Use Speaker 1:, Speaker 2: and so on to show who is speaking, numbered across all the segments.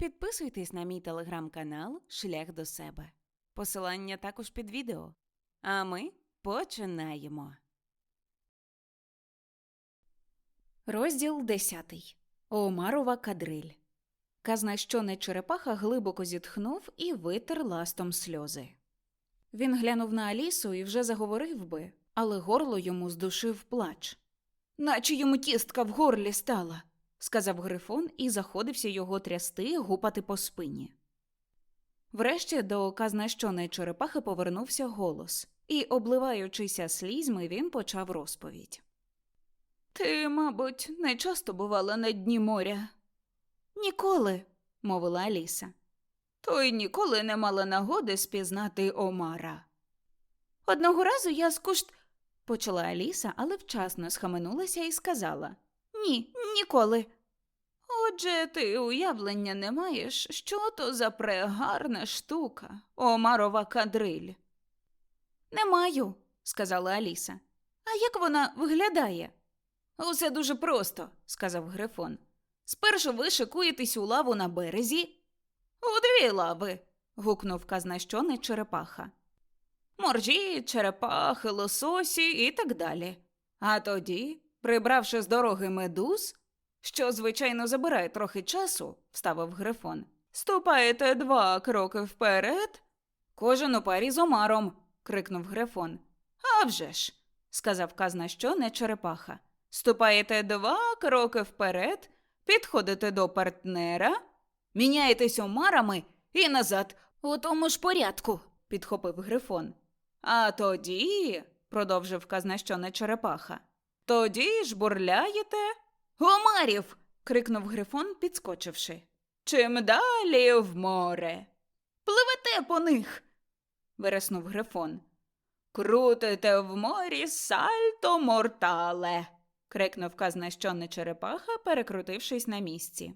Speaker 1: підписуйтесь на мій телеграм-канал Шлях до себе. Посилання також під відео. А ми починаємо. Розділ 10. Омарова кадриль. Казна, що не черепаха глибоко зітхнув і витер ластом сльози. Він глянув на Алісу і вже заговорив би, але горло йому здушив плач. Наче йому кістка в горлі стала, сказав Грифон і заходився його трясти, гупати по спині. Врешті до казнащоної черепахи повернувся голос, і, обливаючися слізьми, він почав розповідь. Ти, мабуть, не часто бувала на дні моря. Ніколи, мовила Аліса. То й ніколи не мала нагоди спізнати Омара. Одного разу я скушт. почала Аліса, але вчасно схаменулася і сказала Ні, ніколи. Отже, ти уявлення не маєш, що то за прегарна штука, Омарова кадриль. Не маю, сказала Аліса. А як вона виглядає? Усе дуже просто, сказав Грифон. Спершу ви шикуєтесь у лаву на березі. У дві лави. гукнув казнащоний черепаха. Моржі, черепахи, лососі і так далі. А тоді, прибравши з дороги медуз, що, звичайно, забирає трохи часу, вставив Грифон, ступаєте два кроки вперед. Кожен у парі з омаром. крикнув Грифон. «А вже ж», – сказав казна що не черепаха. Ступаєте два кроки вперед, підходите до партнера, міняєтесь омарами і назад у тому ж порядку, підхопив Грифон. А тоді, продовжив казна що не черепаха, тоді ж бурляєте. Омарів. крикнув Грифон, підскочивши. Чим далі в море. Пливете по них. вириснув Грифон. Крутите в морі сальто мортале. крикнув казнащонна черепаха, перекрутившись на місці.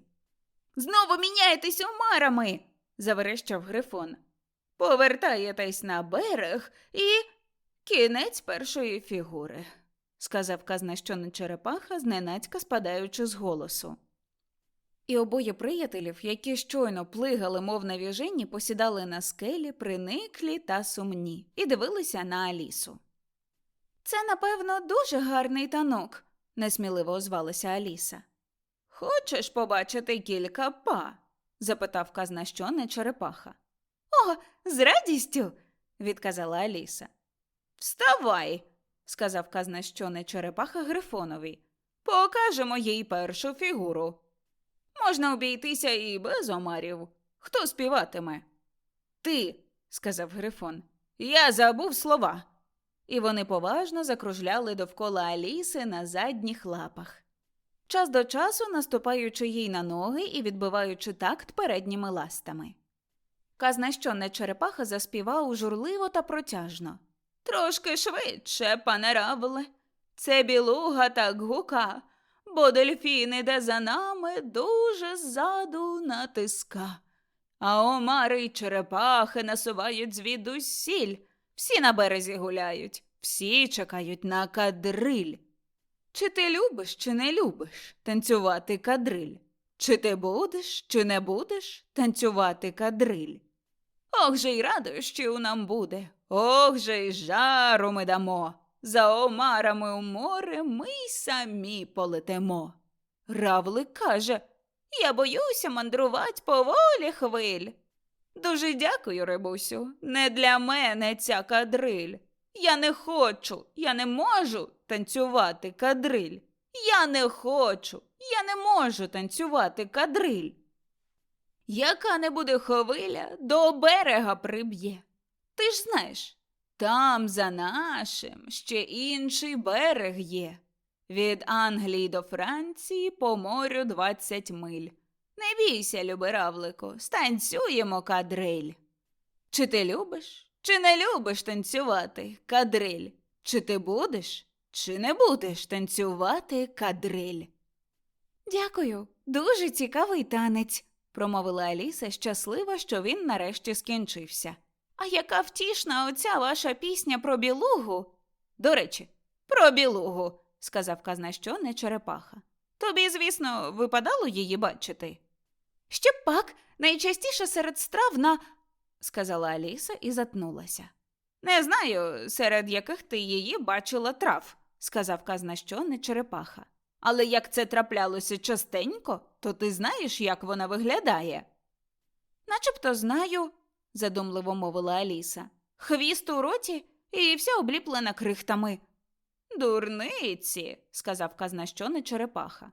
Speaker 1: Знову міняєтесь омарами. заверещав Грифон. Повертаєтесь на берег і кінець першої фігури, сказав казнащонна черепаха, зненацька спадаючи з голосу. І обоє приятелів, які щойно плигали, мов навіжені, посідали на скелі, приниклі та сумні, і дивилися на Алісу. Це, напевно, дуже гарний танок, несміливо озвалася Аліса. Хочеш побачити кілька па? запитав казна не черепаха. О, з радістю, відказала Аліса. Вставай, сказав казна що не черепаха Грифонові. Покажемо їй першу фігуру. Можна обійтися і без омарів. Хто співатиме? Ти, сказав Грифон. Я забув слова. І вони поважно закружляли довкола Аліси на задніх лапах. Час до часу наступаючи їй на ноги і відбиваючи такт передніми ластами. Казна що не черепаха заспівав журливо та протяжно. Трошки швидше, пане Равле. Це білуга так гука, бо дельфін іде за нами дуже ззаду натиска. А омари й черепахи насувають звідусіль. Всі на березі гуляють, всі чекають на кадриль. Чи ти любиш, чи не любиш танцювати кадриль? Чи ти будеш, чи не будеш танцювати кадриль? Ох же й радощів нам буде, ох же й жару ми дамо. За омарами у море ми й самі полетемо. Равлик каже Я боюся мандрувати поволі хвиль. Дуже дякую, Рибусю. Не для мене ця кадриль. Я не хочу, я не можу танцювати кадриль. Я не хочу, я не можу танцювати кадриль. Яка не буде хвиля, до берега приб'є. Ти ж знаєш, там за нашим ще інший берег є. Від Англії до Франції по морю двадцять миль. Не бійся, любиравлику, станцюємо кадриль. Чи ти любиш, чи не любиш танцювати, кадриль? Чи ти будеш, чи не будеш танцювати, кадриль? Дякую, дуже цікавий танець, промовила Аліса, щаслива, що він нарешті скінчився. А яка втішна оця ваша пісня про білугу? До речі, про білугу, сказав казна що не черепаха. Тобі, звісно, випадало її бачити. Ще пак, найчастіше серед страв на. сказала Аліса і затнулася. Не знаю, серед яких ти її бачила трав, сказав казна що не черепаха. Але як це траплялося частенько, то ти знаєш, як вона виглядає. Начебто знаю, задумливо мовила Аліса. Хвіст у роті і вся обліплена крихтами. Дурниці, сказав казна черепаха.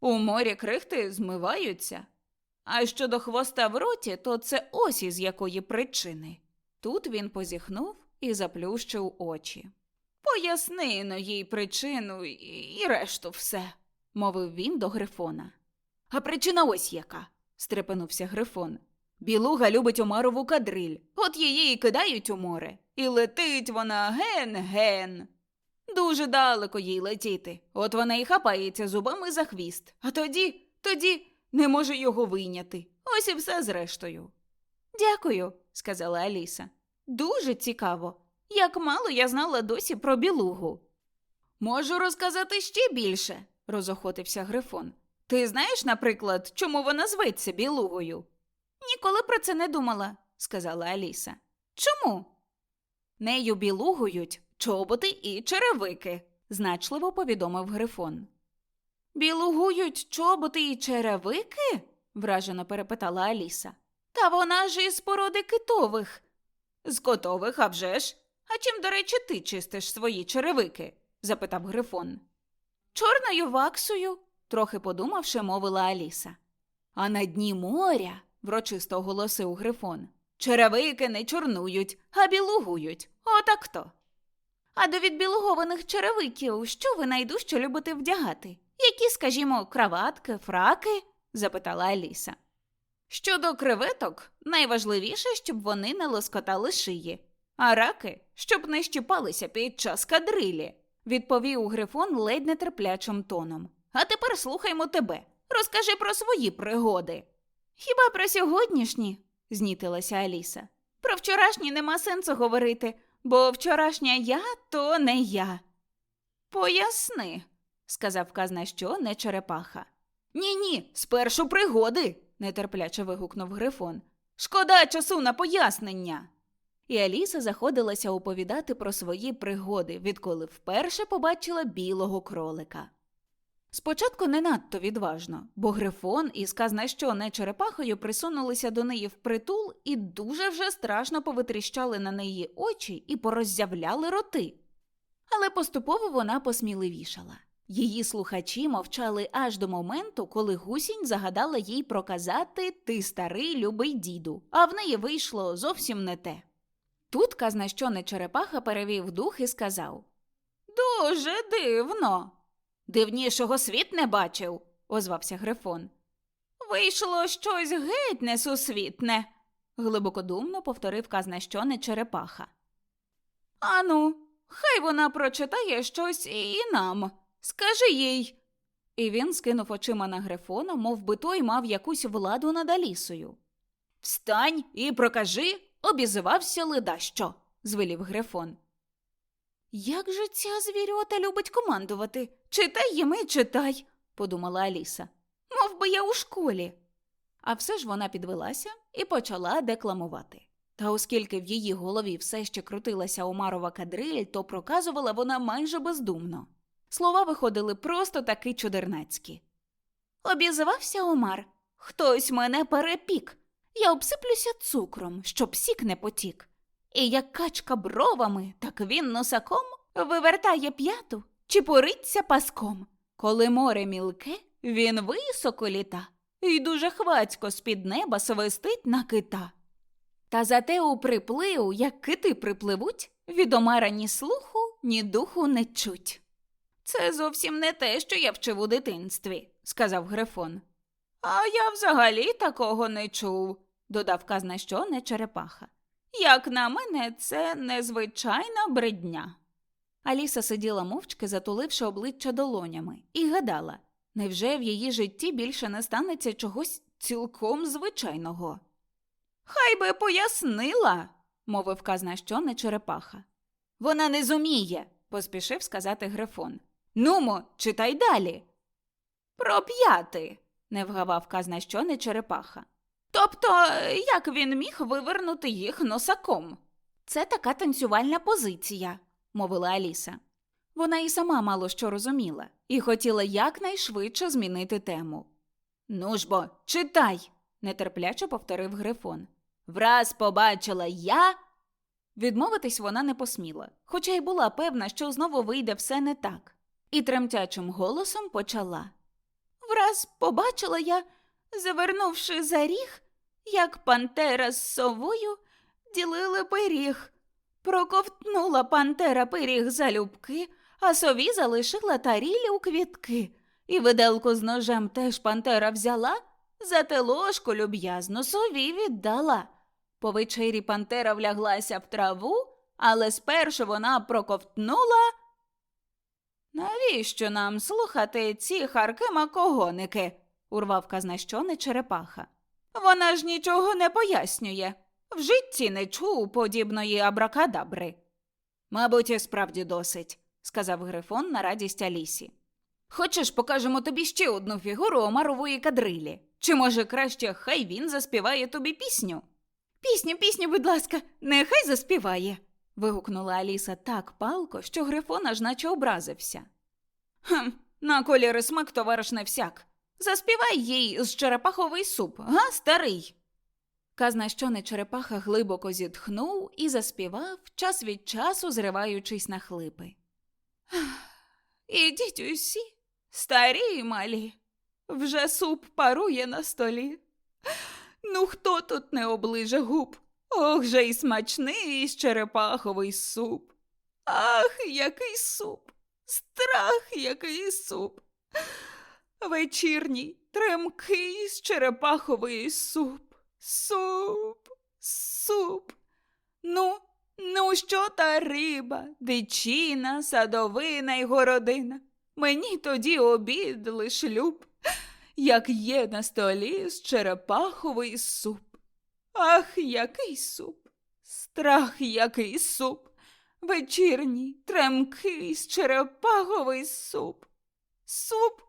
Speaker 1: У морі крихти змиваються. А щодо хвоста в роті, то це ось із якої причини. Тут він позіхнув і заплющив очі. Поясни но їй причину і решту все, мовив він до Грифона. А причина ось яка, стрепенувся Грифон. Білуга любить Омарову кадриль, от її і кидають у море, і летить вона ген-ген. Дуже далеко їй летіти, от вона і хапається зубами за хвіст, а тоді, тоді не може його вийняти. Ось і все зрештою. Дякую, сказала Аліса. Дуже цікаво. Як мало я знала досі про білугу. Можу розказати ще більше, розохотився Грифон. Ти знаєш, наприклад, чому вона зветься білугою? Ніколи про це не думала, сказала Аліса. Чому? Нею білугують чоботи і черевики, значливо повідомив Грифон. Білугують чоботи і черевики? вражено перепитала Аліса. Та вона ж із породи китових. З котових, а вже ж. А чим, до речі, ти чистиш свої черевики? запитав Грифон. Чорною ваксою, трохи подумавши, мовила Аліса. А на дні моря, врочисто оголосив Грифон, черевики не чорнують, а білугують. Отак то. А до відбілугованих черевиків що ви найдужче любите вдягати? Які, скажімо, краватки, фраки? запитала Аліса. Щодо креветок, найважливіше, щоб вони не лоскотали шиї, а раки, щоб не щіпалися під час кадрилі, відповів Грифон ледь нетерплячим тоном. А тепер слухаймо тебе. Розкажи про свої пригоди. Хіба про сьогоднішні? знітилася Аліса. Про вчорашні нема сенсу говорити, бо вчорашня я то не я. Поясни, сказав казна що не черепаха. Ні, ні, спершу пригоди, нетерпляче вигукнув Грифон. Шкода часу на пояснення. І Аліса заходилася оповідати про свої пригоди, відколи вперше побачила білого кролика. Спочатку не надто відважно, бо Грифон і сказна що не черепахою присунулися до неї впритул і дуже вже страшно повитріщали на неї очі і пороззявляли роти. Але поступово вона посміливішала. Її слухачі мовчали аж до моменту, коли гусінь загадала їй проказати Ти старий любий діду, а в неї вийшло зовсім не те. Тут казна що не черепаха перевів дух і сказав Дуже дивно. Дивнішого світ не бачив, озвався Грифон. Вийшло щось геть несусвітне, глибокодумно повторив казна черепаха. Ану, хай вона прочитає щось і нам. Скажи їй. І він скинув очима на Грифона, мов би той мав якусь владу над Алісою. Встань і прокажи, обізвався ледащо, звелів Грифон. Як же ця звірьота любить командувати? Читай їми, читай, подумала Аліса. Мов би я у школі. А все ж вона підвелася і почала декламувати. Та оскільки в її голові все ще крутилася Омарова кадриль, то проказувала вона майже бездумно. Слова виходили просто таки чудернацькі. Обізвався Омар. Хтось мене перепік. Я обсиплюся цукром, щоб сік не потік. І як качка бровами, так він носаком вивертає п'яту чи пориться паском. Коли море мілке, він високо літа і дуже хвацько з-під неба свистить на кита. Та зате у приплив, як кити припливуть, від омара ні слуху, ні духу не чуть. Це зовсім не те, що я вчив у дитинстві, сказав Грифон. А я взагалі такого не чув, додав казна що не черепаха. Як на мене, це незвичайна бредня. Аліса сиділа мовчки, затуливши обличчя долонями, і гадала, невже в її житті більше не станеться чогось цілком звичайного? Хай би пояснила, мовив казна що не черепаха. Вона не зуміє, поспішив сказати Грифон. Нумо, читай далі. Про п'яти, не вгавав казна що не черепаха. Тобто, як він міг вивернути їх носаком? Це така танцювальна позиція, мовила Аліса. Вона і сама мало що розуміла і хотіла якнайшвидше змінити тему. Ну ж бо, читай, нетерпляче повторив Грифон. Враз побачила я. Відмовитись вона не посміла, хоча й була певна, що знову вийде все не так, і тремтячим голосом почала. Враз побачила я, завернувши за ріг, як пантера з совою ділили пиріг. Проковтнула пантера пиріг залюбки, а сові залишила тарілі у квітки. І виделку з ножем теж пантера взяла, зате ложку люб'язно сові віддала. По вечері пантера вляглася в траву, але спершу вона проковтнула. Навіщо нам слухати ці харки-макогоники? урвав казнащони черепаха. Вона ж нічого не пояснює. В житті не чув подібної абракадабри. Мабуть, і справді досить, сказав Грифон на радість Алісі. Хочеш, покажемо тобі ще одну фігуру омарової кадрилі? Чи може краще хай він заспіває тобі пісню? Пісню, пісню, будь ласка, нехай заспіває. вигукнула Аліса так палко, що Грифон аж наче образився. Хм, на кольори смак товариш не всяк. Заспівай їй з черепаховий суп, га, старий. Казна, що не черепаха глибоко зітхнув і заспівав, час від часу зриваючись на хлипи. Ідіть усі, старі й малі, вже суп парує на столі. Ну, хто тут не оближе губ? Ох же й смачний із черепаховий суп. Ах, який суп! Страх, який суп! Вечірній, тремкий з черепаховий суп. Суп, суп. Ну, ну, що та риба, дичина, садовина й городина. Мені тоді обід лиш люб, як є на столі з черепаховий суп. Ах, який суп! Страх, який суп! Вечірній, тремкий з черепаховий суп. Суп,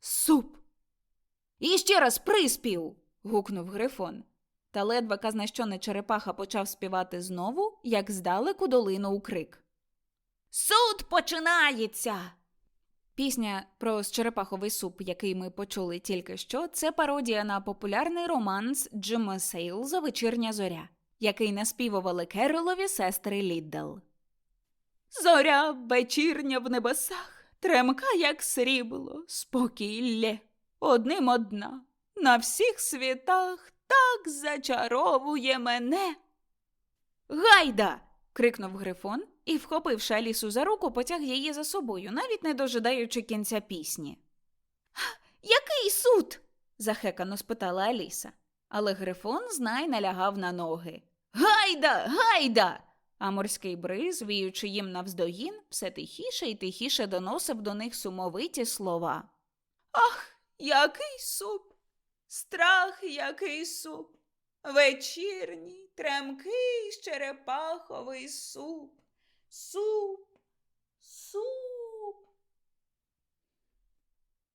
Speaker 1: суп. І ще раз приспів. Гукнув Грифон. Та ледве казна що не черепаха почав співати знову, як здалеку долинув крик. Суд починається. Пісня про черепаховий суп, який ми почули тільки що, це пародія на популярний романс Джима Сейлза Вечірня зоря, який наспівували Керолові сестри Ліддл. Зоря вечірня в небесах, тремка, як срібло, спокілля, одним одна, на всіх світах так зачаровує мене. Гайда. крикнув Грифон і, вхопивши Алісу за руку, потяг її за собою, навіть не дожидаючи кінця пісні. Який суд? захекано спитала Аліса. Але Грифон знай налягав на ноги. Гайда, гайда. А морський бриз, віючи їм навздогін, все тихіше і тихіше доносив до них сумовиті слова. Ах, який суп! Страх, який суп, вечірній тремкий черепаховий суп, суп, суп.